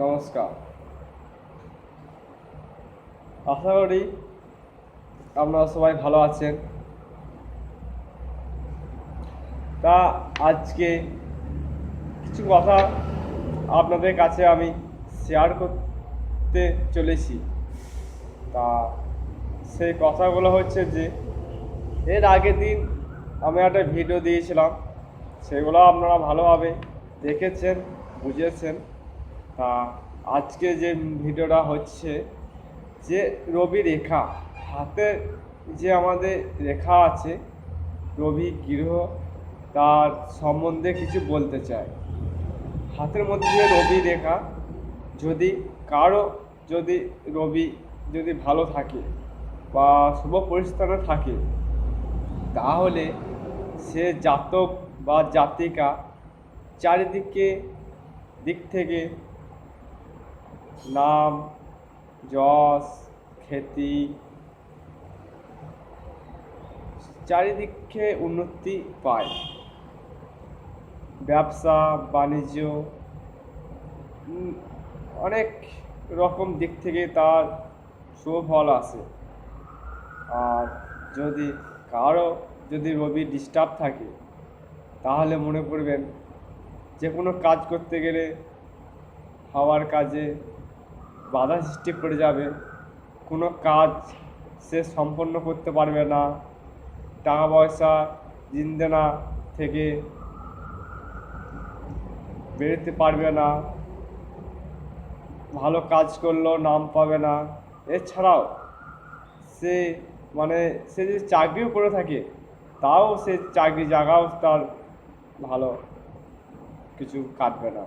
নমস্কার। আশা করি আপনারা সবাই ভালো আছেন। তা আজকে কিছু কথা আপনাদের কাছে আমি শেয়ার করতে চলেছি। তা সেই কথাগুলো হচ্ছে যে, এর আগের দিন আমি একটা ভিডিও দিয়েছিলাম। সেগুলো আপনারা ভালোভাবে দেখেছেন, বুঝেছেন। তা আজকে যে ভিডিওটা হচ্ছে, যে রবি রেখা, হাতে যে আমাদের রেখা আছে, রবি গৃহ, তার সম্বন্ধে কিছু বলতে চাই। হাতের মধ্যে যে রবি রেখা, যদি কারও যদি রবি যদি ভালো থাকে বা শুভ পরিস্থানে থাকে, তাহলে সে জাতক বা জাতিকা চারিদিকে দিক থেকে নাম, যশ, খ্যাতি চারিদিকে উন্নতি পায়। ব্যবসা, বাণিজ্য অনেক রকম দিক থেকে তার সুফল আসে আর যদি কারও যদি রবি ডিস্টার্ব থাকে, তাহলে মনে করবেন যে কোনো কাজ করতে গেলে হওয়ার কাজে বাধা সৃষ্টি করে যাবে। কোনো কাজ সে সম্পন্ন করতে পারবে না। টাকা পয়সা জিনদেনা থেকে বেরোতে পারবে না। ভালো কাজ করলেও নাম পাবে না। এছাড়াও সে মানে সে যদি চাকরিও করে থাকে, তাও সে চাকরি জায়গাও তার ভালো কিছু কাটবে না।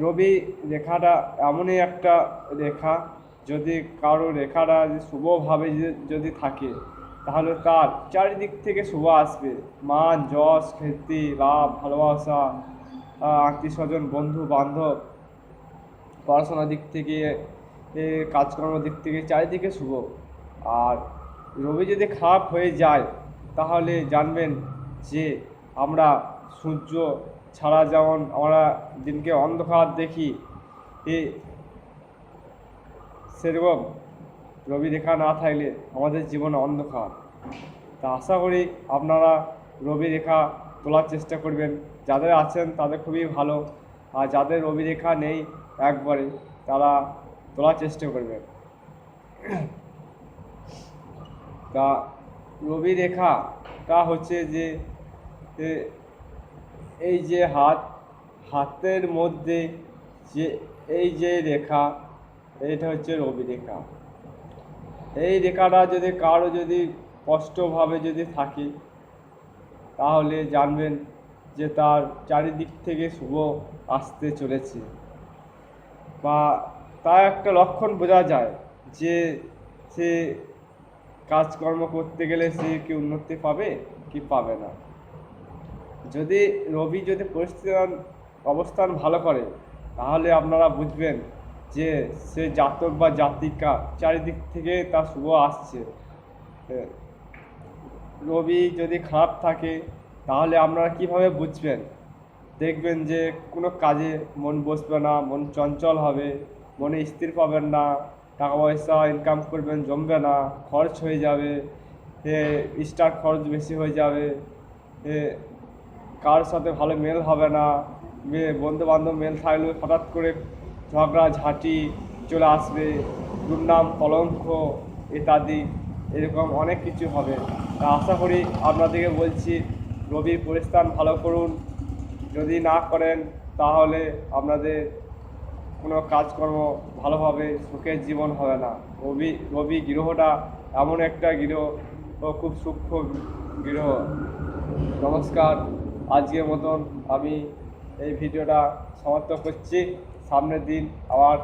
রবি রেখাটা এমনই একটা রেখা, যদি কারও রেখাটা শুভভাবে যদি- থাকে, তাহলে তার চারিদিক থেকে শুভ আসবে। মান, যশ খ্যাতি লাভ, ভালোবাসা আত্মীয় স্বজন বন্ধু, বান্ধব পড়াশোনার দিক থেকে কাজকর্মের দিক থেকে চারিদিকে শুভ। আর রবি যদি খারাপ হয়ে যায়, তাহলে জানবেন যে আমরা সূর্য ছাড়া যেমন আমরা দিনকে অন্ধকার দেখি সেরকম রবি রেখা না থাকলে আমাদের জীবনে অন্ধকার। তা আশা করি আপনারা রবি রেখা তোলার চেষ্টা করবেন। যাদের আছেন তাদের খুবই ভালো। আর যাদের রবি রেখা নেই একবারে তারা তোলার চেষ্টা করবেন। তা রবি রেখাটা হচ্ছে যে এই যে হাত, হাতের মধ্যে যে এই যে রেখা, এটা হচ্ছে রবি রেখা। এই রেখাটা যদি কারও যদি স্পষ্টভাবে যদি থাকে, তাহলে জানবেন যে তার চারিদিক থেকে শুভ আসতে চলেছে। বা তার একটা লক্ষণ বোঝা যায় যে সে কাজকর্ম করতে গেলে সে কি উন্নতি পাবে কি পাবে না। যদি রবি যদি পরিস্থিতি অবস্থান ভালো করে, তাহলে আপনারা বুঝবেন যে সে জাতক বা জাতিকা চারিদিক থেকে তার শুভ আসছে। রবি যদি খারাপ থাকে, তাহলে আপনারা কীভাবে বুঝবেন? দেখবেন যে কোনো কাজে মন বসবে না, মন চঞ্চল হবে, মনে স্থির পাবেন না টাকা পয়সা ইনকাম করবেন জমবে না, খরচ হয়ে যাবে স্টার খরচ বেশি হয়ে যাবে কার সাথে ভালো মেল হবে না? বন্ধু বান্ধব মেল থাকলে হঠাৎ করে ঝগড়া, ঝাঁটি চলে আসবে, দুর্নাম, কলঙ্ক ইত্যাদি, এরকম অনেক কিছু হবে। তা আশা করি আপনাদেরকে বলছি রবির পরিস্থান ভালো করুন। যদি না করেন, তাহলে আপনাদের কোনো কাজকর্ম ভালোভাবে সুখের জীবন হবে না। রবি রবি গৃহটা এমন একটা গৃহ ও খুব সূক্ষ্ম গৃহ। নমস্কার। আজকের মতন আমি এই ভিডিওটা সমাপ্ত করছি। সামনের দিন আবার